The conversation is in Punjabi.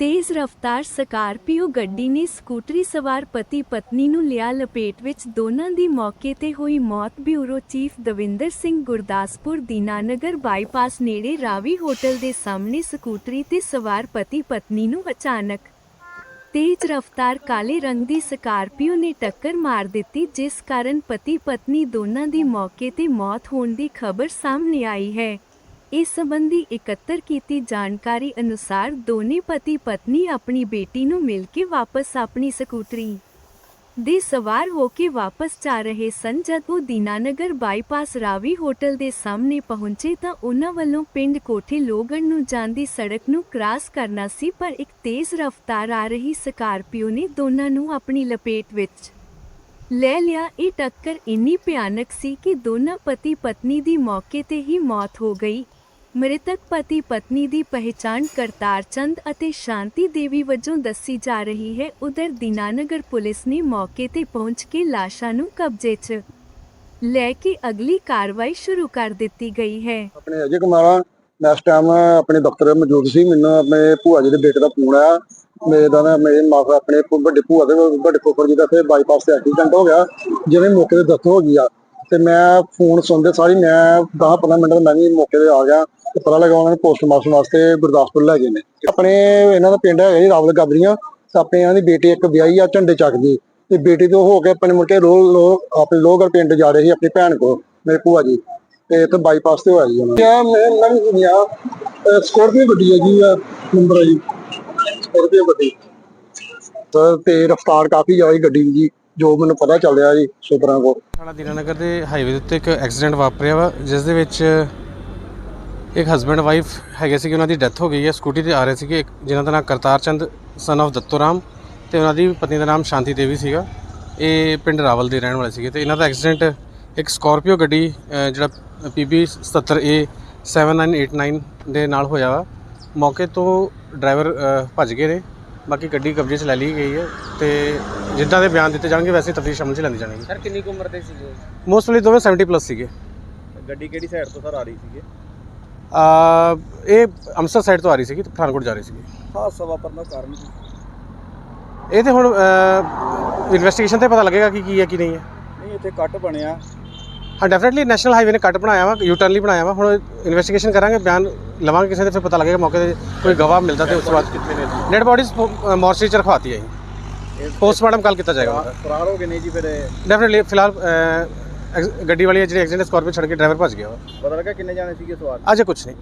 ਤੇਜ਼ ਰਫ਼ਤਾਰ ਸਕਾਰਪੀਓ ਗੱਡੀ ਨੇ ਸਕੂਟਰੀ ਸਵਾਰ ਪਤੀ ਪਤਨੀ ਨੂੰ ਲਿਆ ਲਪੇਟ ਵਿੱਚ ਦੋਨਾਂ ਦੀ ਮੌਕੇ ਤੇ ਹੋਈ ਮੌਤ, bureau chief Davinder Singh Gurdaspur Dinanagar bypass ਨੇੜੇ ਰਾਵੀ ਹੋਟਲ ਦੇ ਸਾਹਮਣੇ ਸਕੂਟਰੀ ਤੇ ਸਵਾਰ ਪਤੀ ਪਤਨੀ ਨੂੰ ਅਚਾਨਕ ਤੇਜ਼ ਰਫ਼ਤਾਰ ਕਾਲੇ ਰੰਗ ਦੀ ਸਕਾਰਪੀਓ ਨੇ ਟੱਕਰ ਮਾਰ ਦਿੱਤੀ, ਜਿਸ ਕਾਰਨ ਪਤੀ ਪਤਨੀ ਦੋਨਾਂ ਦੀ ਮੌਕੇ ਤੇ ਮੌਤ ਹੋਣ ਦੀ ਖਬਰ ਸਾਹਮਣੇ ਆਈ ਹੈ। ਇਸ ਸੰਬੰਧੀ ਇਕੱਤਰ ਕੀਤੀ ਜਾਣਕਾਰੀ ਅਨੁਸਾਰ ਦੋਨੇ ਪਤੀ ਪਤਨੀ ਆਪਣੀ ਬੇਟੀ ਨੂੰ ਮਿਲ ਕੇ ਵਾਪਸ ਆਪਣੀ ਸਕੂਟਰੀ ਦੇ ਸਵਾਰ ਹੋ ਕੇ ਵਾਪਸ ਜਾ ਰਹੇ ਸਨ। ਜਦ ਉਹ ਦੀਨਾਨਗਰ ਬਾਈਪਾਸ ਰਾਵੀ ਹੋਟਲ ਦੇ ਸਾਹਮਣੇ ਪਹੁੰਚੇ ਤਾਂ ਉਹਨਾਂ ਵੱਲੋਂ ਪਿੰਡ ਕੋਠੇ ਲੋਗੜ ਨੂੰ ਜਾਂਦੀ ਸੜਕ ਨੂੰ ਕ੍ਰਾਸ ਕਰਨਾ ਸੀ, ਪਰ ਇੱਕ ਤੇਜ਼ ਰਫ਼ਤਾਰ ਆ ਰਹੀ ਸਕਾਰਪੀਓ ਨੇ ਦੋਨਾਂ ਨੂੰ ਆਪਣੀ ਲਪੇਟ ਵਿੱਚ ਲੈ ਲਿਆ। ਇਹ ਟੱਕਰ ਇੰਨੀ ਭਿਆਨਕ ਸੀ ਕਿ ਦੋਨਾਂ ਪਤੀ ਪਤਨੀ ਦੀ ਮੌਕੇ ਤੇ ਹੀ ਮੌਤ ਹੋ ਗਈ। ਮ੍ਰਿਤਕ ਪਤੀ ਪਤਨੀ ਦੀ ਪਹਿਚਾਣ ਕਰਤਾਰ ਚੰਦ ਅਤੇ ਸ਼ਾਂਤੀ ਦੇਵੀ ਵਜੋਂ ਦੱਸੀ ਜਾ ਰਹੀ ਹੈ। ਉਧਰ ਦੀਨਾਨਗਰ ਪੁਲਿਸ ਨੇ ਮੌਕੇ ਤੇ ਪਹੁੰਚ ਕੇ ਲਾਸ਼ਾਂ ਨੂੰ ਕਬਜ਼ੇ 'ਚ ਲੈ ਕੇ ਅਗਲੀ ਕਾਰਵਾਈ ਸ਼ੁਰੂ ਕਰ ਦਿੱਤੀ ਗਈ ਹੈ। ਆਪਣੇ ਅਜੇ ਕੁਮਾਰ ਮੈਂ ਟਾਈਮ ਆਪਣੇ ਦਫ਼ਤਰ ਮੌਜੂਦ ਸੀ। ਮੈਨੂੰ ਆਪਣੇ ਭੂਆ ਜੀ ਦੇ ਬੇਟੇ ਦਾ ਫੋਨ ਆਇਆ। ਮੇਰੇ ਦਾ ਨਾ, ਮੇਰੇ ਮਾਤਾ ਆਪਣੇ ਵੱਡੇ ਭੂਆ ਦੇ ਵੱਡੇ ਫੁੱਫੜ ਜੀ ਦਾ ਤੇ ਬਾਈਪਾਸ ਤੇ ਐਕਸੀਡੈਂਟ ਹੋ ਗਿਆ। ਜਿਵੇਂ ਮੌਕੇ ਤੇ ਦੱਸ ਹੋ ਗਈ ਆ। ਤੇ ਮੈਂ ਫੋਨ ਸੁਣਦੇ ਸਾਰੀ, ਮੈਂ 10 15 ਮਿੰਟ ਮੈਂ ਵੀ ਮੌਕੇ ਤੇ ਆ ਗਿਆ ਤੇ ਪਤਾ ਲੱਗਾ ਉਹਨਾਂ ਨੇ ਪੋਸਟਮਾਰਟਮ ਵਾਸਤੇ ਗੁਰਦਾਸਪੁਰ ਲੈ ਗਏ ਨੇ। ਆਪਣੇ ਇਹਨਾਂ ਦਾ ਪਿੰਡ ਹੈਗਾ ਜੀ, ਰਾਵਲ ਗਾਬਰੀਆਂ ਤੇ ਆਪਣੇ ਇਹਨਾਂ ਦੀ ਬੇਟੀ ਇੱਕ ਵਿਆਹੀ ਆ, ਝੰਡੇ ਚੱਕ ਦੀ ਤੇ ਬੇਟੀ ਤੋਂ ਹੋ ਕੇ ਆਪਣੇ ਮੁੜ ਕੇ ਰੋ ਲੋ ਆਪਣੇ ਲੋਗਰ ਪਿੰਡ ਜਾ ਰਹੇ ਸੀ, ਆਪਣੀ ਭੈਣ ਕੋਲ, ਮੇਰੇ ਭੂਆ ਜੀ। ਤੇ ਇੱਥੇ ਬਾਈਪਾਸ ਤੇ ਹੋਇਆ ਜੀ ਉਹਨਾਂ ਕਿਆ ਮੈਂ ਮੈਂ ਵੀ ਸੁਣਿਆ ਸਕੋਰਪੀਓ ਗੱਡੀ ਹੈ ਜੀ ਨੰਬਰ ਹੈ ਜੀ। ਸਕੋਰਪੀਓ ਗੱਡੀ। ਤੇ ਰਫਤਾਰ ਕਾਫੀ ਜ਼ਿਆਦਾ ਜੀ ਗੱਡੀ ਦੀ ਜੀ। ਜੋ ਮੈਨੂੰ ਪਤਾ ਚੱਲਿਆ ਜੀ ਸੁਪਰਾਂ ਕੋ ਥਾਣਾ ਦੀਨਾਨਗਰ ਦੇ ਹਾਈਵੇ ਦੇ ਉੱਤੇ ਇੱਕ ਐਕਸੀਡੈਂਟ ਵਾਪਰਿਆ ਵਾ ਜਿਸ ਦੇ ਵਿੱਚ ਇੱਕ ਹਸਬੰਡ ਵਾਈਫ ਹੈਗੇ ਸੀ ਉਹਨਾਂ ਦੀ ਡੈਥ ਹੋ ਗਈ ਹੈ। ਸਕੂਟੀ ਤੇ ਆ ਰਹੇ ਸੀਗੇ ਇੱਕ ਜਿਨ੍ਹਾਂ ਦਾ ਨਾਮ ਕਰਤਾਰ ਚੰਦ ਸਨ of ਦੱਤੋਰਾਮ ਤੇ ਉਹਨਾਂ ਦੀ ਪਤਨੀ ਦਾ ਨਾਮ ਸ਼ਾਂਤੀ ਦੇਵੀ ਸੀਗਾ। ਇਹ ਪਿੰਡ ਰਾਵਲ ਦੇ ਰਹਿਣ ਵਾਲੇ ਸੀਗੇ ਤੇ ਇਹਨਾਂ ਦਾ ਐਕਸੀਡੈਂਟ ਇੱਕ ਸਕਾਰਪੀਓ ਗੱਡੀ ਅਹ, ਜਿਹੜਾ PB 77A 7989 ਦੇ ਨਾਲ ਹੋਇਆ ਵਾ। ਮੌਕੇ ਤੋਂ ਡਰਾਈਵਰ ਭੱਜ ਗਏ ਨੇ। ਬਾਕੀ ਗੱਡੀ ਕਬਜ਼ੇ 'ਚ ਲੈ ਲਈ ਗਈ ਹੈ ਤੇ ਜਿੱਦਾਂ ਦੇ ਬਿਆਨ ਦਿੱਤੇ ਜਾਣਗੇ ਵੈਸੇ ਤਫਤੀਸ਼ ਅਮਲ 'ਚ ਲੈਂਦੀ ਜਾਣਗੀ। ਸਰ ਕਿੰਨੀ ਕੁ ਉਮਰ ਦੇ ਸੀਗੇ? ਮੋਸਟਲੀ ਦੋਵੇਂ 70 ਪਲੱਸ ਸੀਗੇ। ਗੱਡੀ ਕਿਹੜੀ ਸਾਈਡ ਤੋਂ ਸਰ ਆ ਰਹੀ ਸੀਗੇ? ਆ ਇਹ ਅੰਮ੍ਰਿਤਸਰ ਸਾਈਡ ਤੋਂ ਆ ਰਹੀ ਸੀਗੀ ਤੇ ਪਠਾਨਕੋਟ ਜਾ ਰਹੀ ਸੀਗੀ। ਹਾਦਸਾ ਵਾਪਰਨ ਦਾ ਕਾਰਨ ਕੀ? ਇਹ ਤੇ ਹੁਣ ਇਨਵੈਸਟੀਗੇਸ਼ਨ ਤੇ ਪਤਾ ਲੱਗੇਗਾ ਕਿ ਕੀ ਹੈ ਕੀ ਨਹੀਂ ਹੈ। ਨਹੀਂ ਇੱਥੇ ਕੱਟ ਬਣਿਆ। ਹਾਂ ਡੈਫੀਨਿਟਲੀ ਨੈਸ਼ਨਲ ਹਾਈਵੇ ਨੇ ਕੱਟ ਬਣਾਇਆ ਵਾ ਯੂ ਟਰਨ ਲਈ ਬਣਾਇਆ ਵਾ। ਹੁਣ ਇਨਵੈਸਟੀਗੇਸ਼ਨ ਕਰਾਂਗੇ ਬਿਆਨ ਲਵਾਂਗੇ ਕਿਸੇ ਦੇ ਫਿਰ ਪਤਾ ਲੱਗੇਗਾ ਮੌਕੇ ਤੇ ਕੋਈ ਗਵਾਹ ਮਿਲਦਾ ਤੇ ਉਸ ਤੋਂ ਬਾਅਦ ਕਿੱਥੇ ਨੇ। ਡੈਡ ਬੋਡੀਜ਼ ਮੋਰਚਰੀ ਚ ਰਖਵਾਤੀ ਹੈ ਪੋਸਟਮਾਰਟਮ ਕੱਲ ਕੀਤਾ ਜਾਏਗਾ ਫਰਾਰ ਹੋ ਗਏ ਨੇ ਜੀ ਫਿਰ? ਡੈਫੀਨਿਟਲੀ ਫਿਲਹਾਲ ਗੱਡੀ ਵਾਲੀ ਜਿਹੜੀ ਐਕਸੀਡੈਂਟ ਸਕਾਰਪੀਓ ਛੱਡ ਕੇ ਡਰਾਈਵਰ ਭੱਜ ਗਿਆ ਵਾ। ਪਤਾ ਲੱਗਾ ਕਿੰਨੇ ਜਾਣੇ ਸੀਗੇ ਸਵਾਰ? ਅਜੇ ਕੁਝ ਨਹੀਂ।